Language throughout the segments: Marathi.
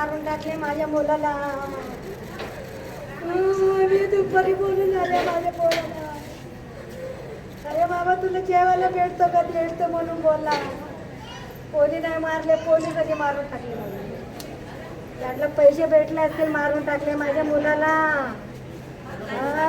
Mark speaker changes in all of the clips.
Speaker 1: मारून टाकले माझ्या मुलाला. मी दुपारी बोलून आले माझ्या पोराला. अरे बाबा तुला जेवायला भेटतो का? भेटतो म्हणून बोलला. कोणी नाही मारले पोलिसांनी मारून टाकले मला पैसे भेटले असतील मारून टाकले माझ्या मुलाला. आ,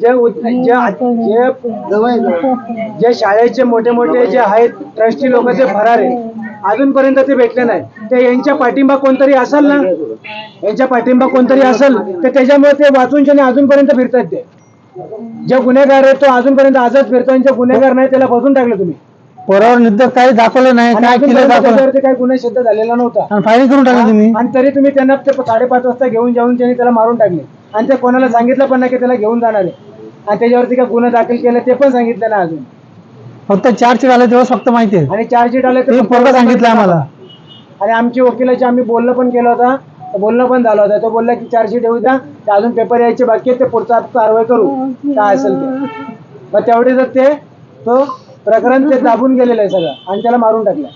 Speaker 2: जे जे जे जे शाळेचे मोठे मोठे जे आहेत ट्रस्टी लोक ते फरार आहे अजूनपर्यंत ते भेटले नाही. ते यांच्या पाठिंबा कोणतरी असेल ना? यांच्या पाठिंबा कोणतरी असेल तर त्याच्यामुळे ते वाचून अजूनपर्यंत फिरतात ते. जे गुन्हेगार आहे तो अजूनपर्यंत आजच फिरतो आणि जे गुन्हेगार नाही त्याला बसून टाकलं तुम्ही.
Speaker 3: पोरावर निद्र काही दाखवलं नाही काय केलं दाखवलं
Speaker 2: काही गुन्हा सिद्ध झालेला नव्हता.
Speaker 3: आणि फायरिंग करून टाकलं तुम्ही.
Speaker 2: आणि तरी तुम्ही त्यांना ते साडेपाच वाजता घेऊन जाऊन त्यांनी त्याला मारून टाकले. आणि ते कोणाला सांगितलं पण नाही की त्याला घेऊन जाणार आहे. आणि त्याच्यावरती काय गुन्हा दाखल केला ते पण सांगितलं नाही अजून.
Speaker 3: फक्त चार्जशीट आले तेव्हा फक्त माहिती आहे.
Speaker 2: आणि चार्जशीट आले
Speaker 3: ते पोरगा सांगितलं आम्हाला.
Speaker 2: आणि आमची वकिलाची आम्ही बोलणं पण केलं होतं. तर बोलणं पण झालं होतं. तो बोलला की चार्जशीट येऊ द्या. ते अजून पेपर यायचे बाकी आहेत. ते पुढचा कारवाई करू. काय असेल ते. मग तेवढे तर ते तो प्रकरण ते दाबून गेलेलं आहे सगळं. आणि त्याला मारून टाकलं.